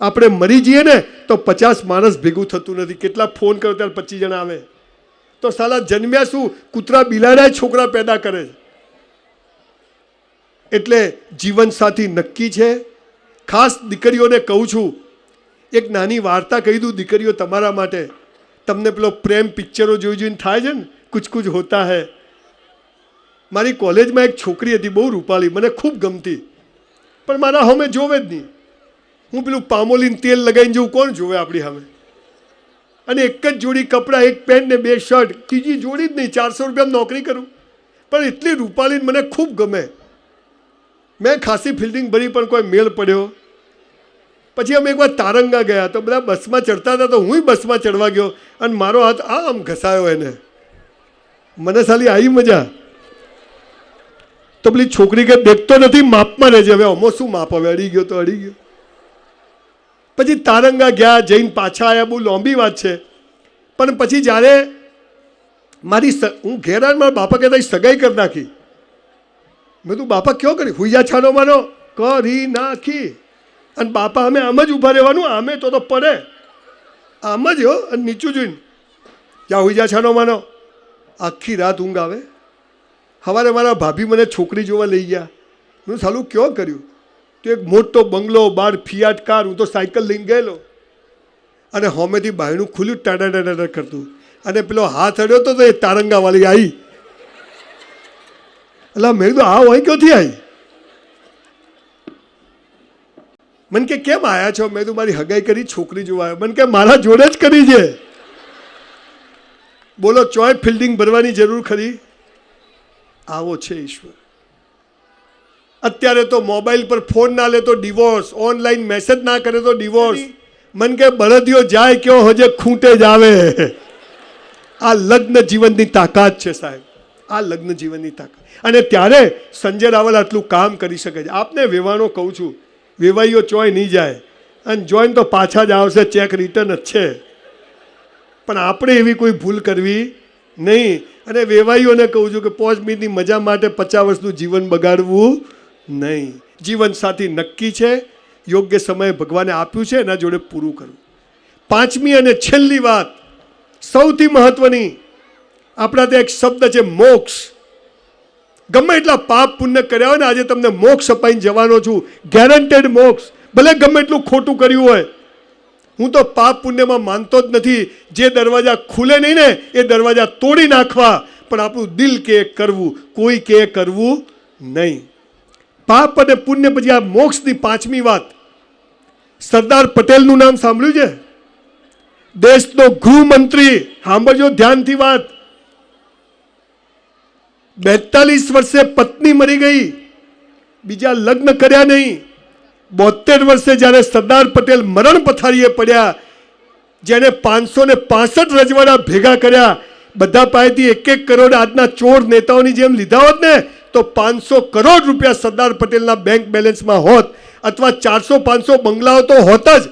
આપણે મરી જઈએ ને, તો પચાસ માણસ ભેગું થતું નથી. કેટલા ફોન કરો ત્યારે પચીસ જણા આવે. તો સાલા જન્મ્યા શું? કૂતરા બિલાડા છોકરા પેદા કરે એટલે જીવનસાથી નક્કી છે. ખાસ દીકરીઓને કહું છું, એક નાની વાર્તા કહી દઉં દીકરીઓ તમારા માટે. તમને પેલો પ્રેમ પિક્ચરો જોઈ જોઈને થાય છે ને, કુછ કુછ હોતા હે. મારી કોલેજમાં એક છોકરી હતી, બહુ રૂપાળી, મને ખૂબ ગમતી. પણ મારા હમે જોવે જ નહીં. હું પેલું પામોલીન તેલ લગાવીને જવું કોણ જોવે આપણી સામે? અને એક જ જોડી કપડાં, એક પેન્ટ ને બે શર્ટ, ત્રીજી જોડી જ નહીં, ચારસો રૂપિયા નોકરી કરું. પણ એટલી રૂપાલીન મને ખૂબ ગમે. મેં ખાસી ફિલ્ડિંગ ભરી, પણ કોઈ મેળ પડ્યો. પછી અમે એકવાર તારંગા ગયા, તો બધા બસમાં ચડતા હતા, તો હું બસમાં ચડવા ગયો, અને મારો હાથ આમ ઘસાયો એને. મને સાલી આવી મજા. તો પેલી છોકરી કે, દેખતો નથી, માપમાં રહેજે. હવે અમો શું માપ? હવે અડી ગયો તો અડી ગયો. પછી તારંગા ગયા જઈને પાછા આવ્યા બહુ લાંબી વાત છે. પણ પછી જ્યારે મારી હું ઘેરાન મારા બાપા કહેતા સગાઈ કરી નાખી. મેં તું બાપા, ક્યો કરી? હુઈયા છાનો માનો. કરી નાખી. અને બાપા અમે આમ જ ઊભા રહેવાનું, આમે તો તો પડે. આમ જ, હો, અને નીચું જોઈને જ્યાં હુઈજા છાનો માનો. આખી રાત ઊંઘ આવે. સવારે મારા ભાભી મને છોકરી જોવા લઈ ગયા. મેં સાલું ક્યો કર્યું? તો એક મોટો બંગલો, બાર ફિયાટ કાર, હું તો સાયકલ લઈને ગયેલો. અને હોમેથી બાયણું ખુલ્યું ટાડા ટાડા કરતું. અને પેલો હાથ અડ્યો તો એ તારંગાવાળી આવી એટલે મેં કીધું આ હોય ક્યાંથી આવી મને કે, કેમ આવ્યા છો? મેં તો મારી હગાઈ કરી છોકરી જોવા આવ્યો. મને કે, મારા જોડે જ કરી છે. બોલો, ચોય ફિલ્ડિંગ ભરવાની જરૂર ખરી? આવો છે ઈશ્વર. અત્યારે તો મોબાઈલ પર ફોન ના લે તો ડિવોર્સ ઓનલાઈન મેસેજ ના કરે તો ડિવોર્સ મન કે બળદિયો જાય કયો હજે ખૂંટે જ આવે. આ લગ્ન જીવનની તાકાત છે સાહેબ. આ લગ્ન જીવનની તાકાત. અને ત્યારે સંજય રાવલ આટલું કામ કરી શકે છે. આપને વેવાનો કહું છું, વેવાઈઓ ચોય નહીં જાય. અને જોઈન તો પાછા જ આવશે ચેક રિટર્ન જ છે. પણ આપણે એવી કોઈ ભૂલ કરવી નહીં. અને વેવાઈઓને કહું છું કે પાંચ મિનિટની મજા માટે પચાસ વર્ષનું જીવન બગાડવું નહીં. જીવનસાથી નક્કી છે, યોગ્ય સમયે ભગવાને આપ્યું છે, એના જોડે પૂરું કરવું પાંચમી અને છેલ્લી વાત, સૌથી મહત્વની, આપણા ત્યાં એક શબ્દ છે, મોક્ષ. ગમે એટલા પાપ પુણ્ય કર્યા હોય ને, આજે તમને મોક્ષ અપાઈને જવાનો છું ગેરંટેડ મોક્ષ. ભલે ગમે એટલું ખોટું કર્યું હોય, હું તો પાપ પુણ્યમાં માનતો જ નથી. જે દરવાજા ખુલે નહીં ને, એ દરવાજા તોડી નાખવા. પણ આપણું દિલ કે કરવું, કોઈ કે કરવું નહીં. પાપ અને પુણ્ય પછી આ મોક્ષની પાંચમી વાત. સરદાર પટેલનું નામ સાંભળ્યું છે? દેશનો ગૃહમંત્રી, સાંભળજો ધ્યાનથી વાત. બેતાલીસ વર્ષે પત્ની મરી ગઈ. બીજા લગ્ન કર્યા નહીં. બોતેર વર્ષે જ્યારે સરદાર પટેલ મરણ પથારીએ પડ્યા, જેણે પાંચસો ને પાસઠ રજવાડા ભેગા કર્યા, બધા પાસેથી એક એક કરોડ આજના ચોર નેતાઓની જેમ લીધા હોત ને તો પાંચસો કરોડ રૂપિયા સરદાર પટેલના બેંક બેલેન્સમાં હોત અથવા ચારસો પાંચસો બંગલાઓ તો હોત જ.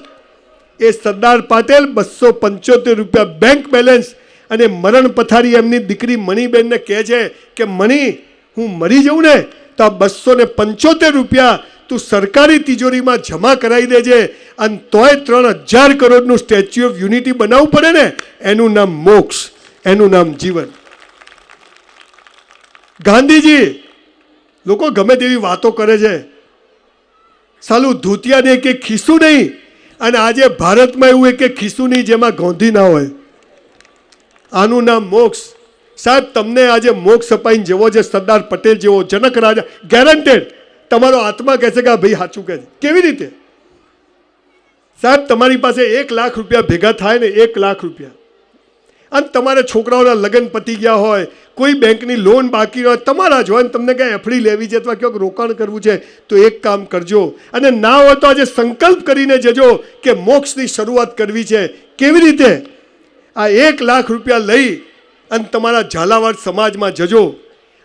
એ સરદાર પટેલ બસો પંચોતેર રૂપિયા બેંક બેલેન્સ અને મરણ પથારી એમની દીકરી મણીબેનને કહે છે કે, મણી, હું મરી જઉં ને તો આ બસો ને પંચોતેર રૂપિયા તું સરકારી તિજોરીમાં જમા કરાવી દેજે અને તોય ત્રણ હજાર કરોડનું સ્ટેચ્યુ ઓફ યુનિટી બનાવવું પડે ને એનું નામ મોક્ષ, એનું નામ જીવન. ગાંધીજી લોકો ગમે તેવી વાતો કરે છે. સાલું ધોતિયાને કે ખીસું નહીં, અને આજે ભારતમાં એવું એક ખીસું નહીં જેમાં ગોંધી ના હોય. આનું નામ મોક્ષ. સાહેબ, તમને આજે મોક્ષ અપાઈને જેવો છે સરદાર પટેલ જેવો જનક રાજા ગેરંટેડ તમારો આત્મા કહે છે કે આ ભાઈ સાચું કહે કેવી રીતે? સાહેબ, તમારી પાસે એક લાખ રૂપિયા ભેગા થાય ને એક લાખ રૂપિયા. અને તમારા છોકરાઓના લગ્ન પતી ગયા હોય, કોઈ બેંકની લોન બાકી હોય તમારા જ હોય અને તમને કાંઈ એફડી લેવી છે અથવા ક્યાંક રોકાણ કરવું છે, તો એક કામ કરજો. અને ના હોય તો આજે સંકલ્પ કરીને જજો કે મોક્ષની શરૂઆત કરવી છે. કેવી રીતે? આ એક લાખ રૂપિયા લઈ અને તમારા ઝાલાવાડ સમાજમાં જજો.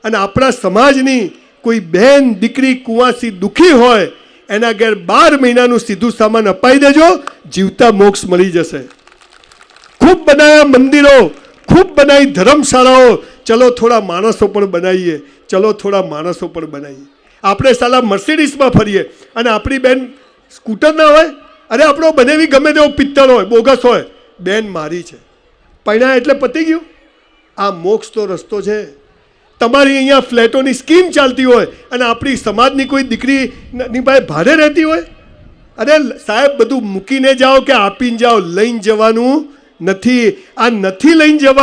અને આપણા સમાજની કોઈ બહેન દીકરી, કુંવાસી દુઃખી હોય, એના ઘેર બાર મહિનાનું સીધું સામાન અપાઈ દેજો, જીવતા મોક્ષ મળી જશે. ખૂબ બનાવ્યા મંદિરો, ખૂબ બનાવી ધર્મશાળાઓ. ચલો થોડા માણસો પણ બનાવીએ ચલો થોડા માણસો પણ બનાવીએ આપણે સાલા મર્સિડીઝમાં ફરીએ અને આપણી બેન સ્કૂટર ના હોય, અરે આપણો બનેવી ગમે તેવો પિત્તળ હોય, બોગસ હોય, બેન મારી છે. પૈણા એટલે પતી ગયું. આ મોક્ષ તો રસ્તો છે. તમારી અહીંયા ફ્લેટોની સ્કીમ ચાલતી હોય અને આપણી સમાજની કોઈ દીકરીની પાસે ભારે રહેતી હોય. અરે સાહેબ, બધું મૂકીને જાઓ કે આપીને જાઓ, લઈને જવાનું. નથી આ નથી લઈને જવા